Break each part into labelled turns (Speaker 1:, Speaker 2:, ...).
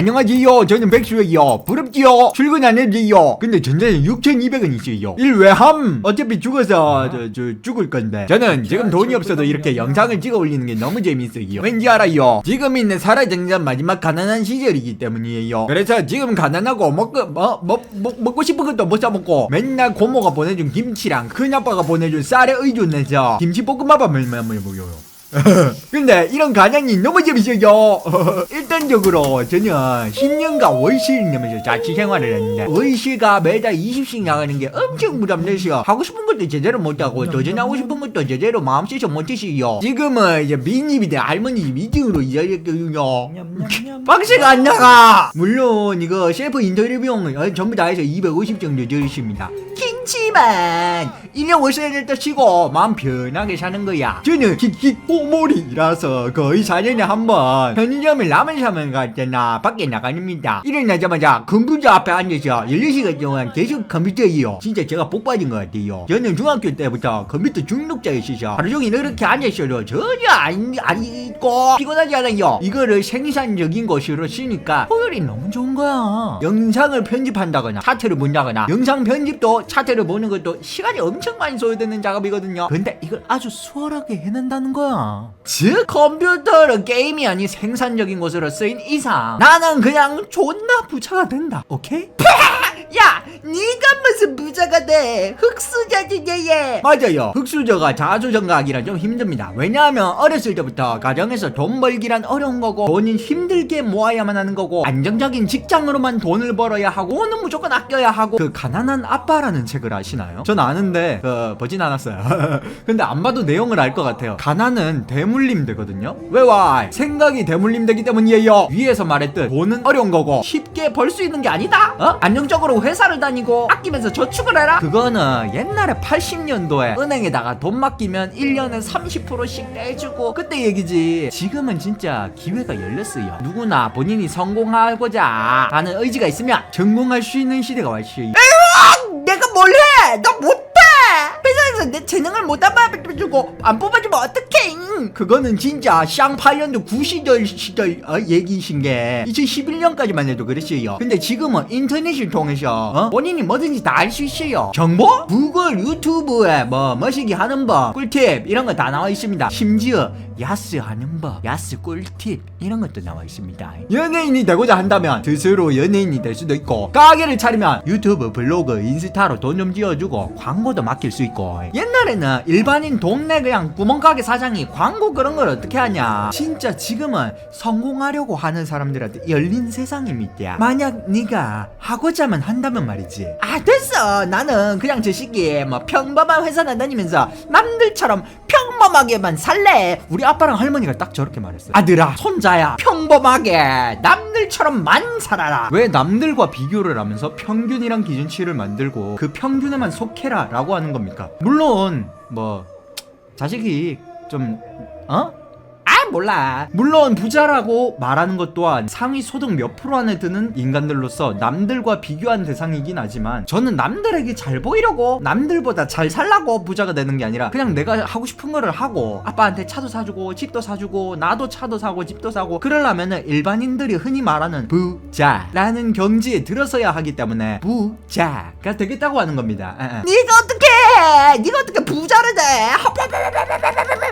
Speaker 1: 안녕하세요. 저는 백수예요. 부럽지요? 출근 안 해도요. 근데 전자는 6,200원 있어요. 일왜 함? 어차피 죽어서 저, 저 죽을 건데. 저는 지금 돈이 없어도 이렇게 영상을 찍어 올리는 게 너무 재밌어요. 왠지 알아요. 지금 있는 살아생전 마지막 가난한 시절이기 때문이에요. 그래서 지금 가난하고 먹고 뭐, 뭐, 뭐 먹고 싶은 것도 못 사 먹고 맨날 고모가 보내준 김치랑 큰아빠가 보내준 쌀에 의존해서 김치볶음밥을 매일 먹어요. 근데 이런 가장이 너무 재밌어요. 일단적으로 저는 10년간 월시를 내면서 자취 생활을 했는데 월시가 매달 20씩 나가는 게 엄청 부담돼서 하고 싶은 것도 제대로 못하고 도전하고 싶은 것도 제대로 마음씨서 못했어요. 지금은 이제 민입이 돼 할머니 집 2층으로 이사했거든요. 박스가 안 나가! 물론 이거 셰프 인터뷰 비용 어, 전부 다 해서 250 정도 들으십니다. 김치만 1년 월세를 또 치고 마음 편하게 사는 거야. 저는 기기꼬몰이라서 거의 4년에 한 번 편의점에 라면 사면 갔잖아 밖에 나가닙니다. 일어나자마자 컴퓨터 앞에 앉아서 16시간 동안 계속 컴퓨터이요. 진짜 제가 복 받은 것 같아요. 저는 중학교 때부터 컴퓨터 중독자였어서 하루 종일 이렇게 앉아있어도 전혀 안, 안 있고 피곤하지 않아요. 이거를 생산적인 것으로 쓰니까 효율이 너무 좋은 거야. 영상을 편집한다거나 차트를 본다거나 영상 편집도 차트 를 보는 것도 시간이 엄청 많이 소요되는 작업이거든요. 근데 이걸 아주 수월하게 해낸다는 거야. 즉 컴퓨터는 게임이 아닌 생산적인 것으로 쓰인 이상 나는 그냥 존나 부자가 된다. 오케이? 야, 네가 무슨 부자가 돼? 흑수저지 얘. 맞아요. 흑수저가 자수정각이라 좀 힘듭니다. 왜냐하면 어렸을 때부터 가정에서 돈 벌기란 어려운 거고 돈은 힘들게 모아야만 하는 거고 안정적인 직장으로만 돈을 벌어야 하고 돈은 무조건 아껴야 하고 그 가난한 아빠라는 책을 아시나요? 전 아는데 그 보진 않았어요. 근데 안 봐도 내용을 알 것 같아요. 가난은 대물림 되거든요. 왜 와? 생각이 대물림 되기 때문이에요. 위에서 말했듯 돈은 어려운 거고 쉽게 벌 수 있는 게 아니다. 어? 안정적으로 회사를 다 니고 아끼면서 저축을 해라. 그거는 옛날에 80년도에 은행에다가 돈 맡기면 1년에 30%씩 떼주고 그때 얘기지. 지금은 진짜 기회가 열렸어요. 누구나 본인이 성공하고자 하는 의지가 있으면 성공할 수 있는 시대가 왔어요. 내가 뭘 해? 나 못해! 회사에서 내 재능을 못 뽑아주고 안 뽑아주면 어떡해! 그거는 진짜 쌍8년도 9시절 시절 어, 얘기신 게 2011년까지만 해도 그랬어요. 근데 지금은 인터넷을 통해서 어? 본인이 뭐든지 다 알 수 있어요. 정보? 구글, 유튜브에 뭐 머시기 하는 법, 꿀팁 이런 거 다 나와 있습니다. 심지어 야스 하는 법, 야스 꿀팁 이런 것도 나와 있습니다. 연예인이 되고자 한다면 스스로 연예인이 될 수도 있고 가게를 차리면 유튜브, 블로그, 인스타로 돈 좀 지어주고 광고도 맡길 수 있고 옛날에는 일반인 동네 그냥 구멍가게 사장 이 광고 그런 걸 어떻게 하냐. 진짜 지금은 성공하려고 하는 사람들한테 열린 세상입니다. 만약 네가 하고자만 한다면 말이지. 아 됐어. 나는 그냥 저 시기에 뭐 평범한 회사나 다니면서 남들처럼 평범하게만 살래. 우리 아빠랑 할머니가 딱 저렇게 말했어요. 아들아 손자야 평범하게 남들처럼만 살아라. 왜 남들과 비교를 하면서 평균이란 기준치를 만들고 그 평균에만 속해라 라고 하는 겁니까? 물론 뭐 자식이 좀 어? 아 몰라 물론 부자라고 말하는 것 또한 상위 소득 몇 프로 안에 드는 인간들로서 남들과 비교한 대상이긴 하지만 저는 남들에게 잘 보이려고 남들보다 잘 살라고 부자가 되는 게 아니라 그냥 내가 하고 싶은 거를 하고 아빠한테 차도 사주고 집도 사주고 나도 차도 사고 집도 사고 그러려면은 일반인들이 흔히 말하는 부자라는 경지에 들어서야 하기 때문에 부자가 되겠다고 하는 겁니다. 네가 어떻게 네가 어떻게 부자를 돼?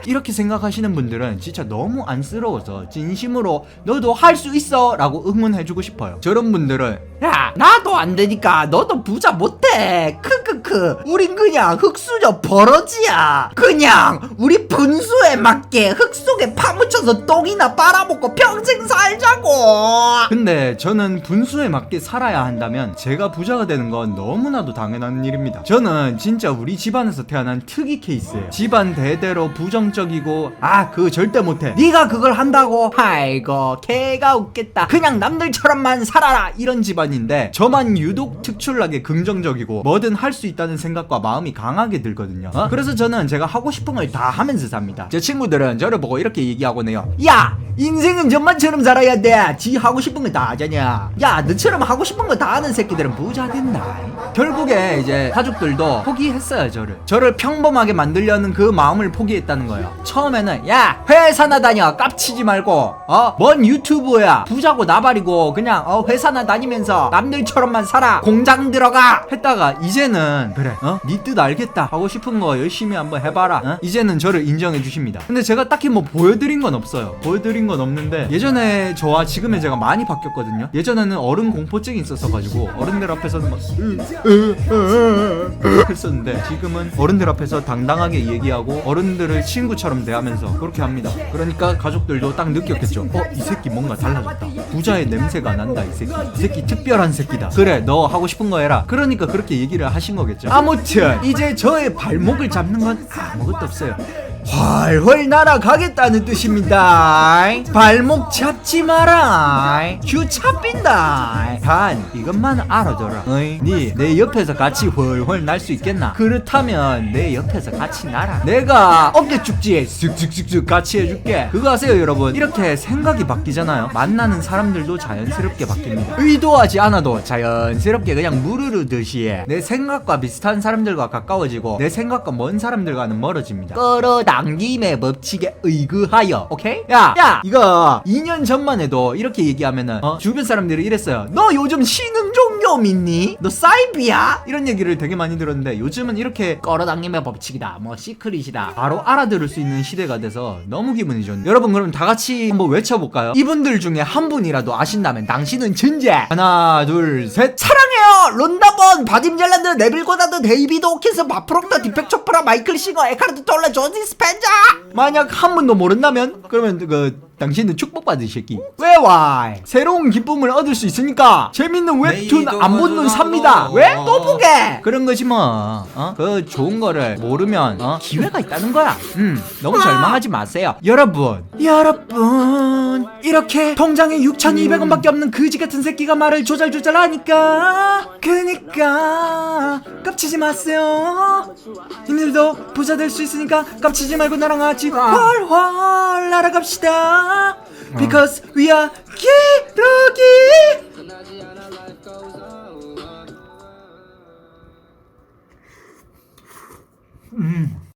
Speaker 1: 이렇게 생각하시는 분들은 진짜 너무 안쓰러워서 진심으로 너도 할 수 있어 라고 응원해주고 싶어요. 저런 분들은 야 나도 안 되니까 너도 부자 못해. 크크크. 우린 그냥 흙수저 버러지야. 그냥 우리 분수에 맞게 흙 속에 파묻혀서 똥이나 빨아먹고 평생 살자고. 근데 저는 분수에 맞게 살아야 한다면 제가 부자가 되는 건 너무나도 당연한 일입니다. 저는 진짜 우리 집안에서 태어난 특이 케이스예요. 집안 대대로 부정적이고 아 그거 절대 못해. 네가 그걸 한다고? 아이고 개가 웃겠다. 그냥 남들처럼만 살아라. 이런 집안인데 저만 유독 특출나게 긍정적이고 뭐든 할 수 있다는 생각과 마음이 강하게 들거든요. 어? 그래서 저는 제가 하고 싶은 걸 다 하면서 삽니다. 제 친구들은 저를 보고 이렇게 얘기하곤 해요. 야 인생은 전만처럼 살아야 돼 지 하고 싶은 싶은 거 다 하잖냐. 야 너처럼 하고 싶은 거 다 하는 새끼들은 부자 된다 결국에 이제 가족들도 포기했어요 저를. 저를 평범하게 만들려는 그 마음을 포기했다는 거예요. 처음에는 야 회사나 다녀. 깝치지 말고 어뭔 유튜브야? 부자고 나발이고 그냥 어 회사나 다니면서 남들처럼만 살아. 공장 들어가! 했다가 이제는 그래 어니 뜻 알겠다. 하고 싶은 거 열심히 한번 해봐라. 어? 이제는 저를 인정해 주십니다. 근데 제가 딱히 뭐 보여드린 건 없어요. 보여드린 건 없는데 예전에 저와 지금의 제가 많이 바뀌었거든요. 예전에는 어른 공포증이 있었어 가지고 어른들 앞에서는 막 으 했었는데 지금은 어른들 앞에서 당당하게 얘기하고 어른들을 친구처럼 대하면서 그렇게 합니다. 그러니까 가족들도 딱 느꼈겠죠. 어 이 새끼 뭔가 달라졌다. 부자의 냄새가 난다 이 새끼. 이 새끼 특별한 새끼다. 그래 너 하고 싶은 거 해라. 그러니까 그렇게 얘기를 하신 거겠죠. 아무튼 이제 저의 발목을 잡는 건 아무것도 없어요 훨훨 날아가겠다는 뜻입니다. 발목 잡지 마라. 휴차 빈다. 단 이것만 알아둬라. 어이, 니내 옆에서 같이 훨훨 날 수 있겠나? 그렇다면 내 옆에서 같이 날아. 내가 어깨 축지에 쓱쓱쓱쓱 같이 해줄게. 그거 아세요, 여러분? 이렇게 생각이 바뀌잖아요. 만나는 사람들도 자연스럽게 바뀝니다. 의도하지 않아도 자연스럽게 그냥 무르르듯이 내 생각과 비슷한 사람들과 가까워지고 내 생각과 먼 사람들과는 멀어집니다. 끌어 당김의 법칙에 의거하여 오케이? 야! 야! 이거 2년 전만 해도 이렇게 얘기하면은 어? 주변 사람들이 이랬어요 너 요즘 신흥 종 교 믿니? 너 사이비야? 이런 얘기를 되게 많이 들었는데 요즘은 이렇게 끌어당김의 법칙이다 뭐 시크릿이다 바로 알아들을 수 있는 시대가 돼서 너무 기분이 좋은데 여러분 그럼 다 같이 한번 외쳐볼까요? 이분들 중에 한 분이라도 아신다면 당신은 천재 하나 둘 셋 사랑해요 론다본 바딤젤란드 네빌 고다드 데이비드 호킨스 바프록더 디펙 초프라 마이클 싱어 에카르트 톨레 조지 스펜자 만약 한 분도 모른다면 그러면 그 당신은 축복받은 새끼 왜 와? 새로운 기쁨을 얻을 수 있으니까. 재밌는 웹툰 안본눈
Speaker 2: 가져가고.
Speaker 1: 삽니다. 왜? 또
Speaker 2: 어.
Speaker 1: 보게! 그런 거지 뭐. 어? 그 좋은 거를 모르면 어? 기회가 있다는 거야. 음 너무 절망하지 마세요. 여러분. 여러분. 이렇게 통장에 6,200원밖에 없는 그지 같은 새끼가 말을 조잘조잘 하니까. 그니까. 깝치지 마세요. 님들도 부자 될 수 있으니까 깝치지 말고 나랑 같이 훨훨 날아갑시다 Because we are 기러기 음.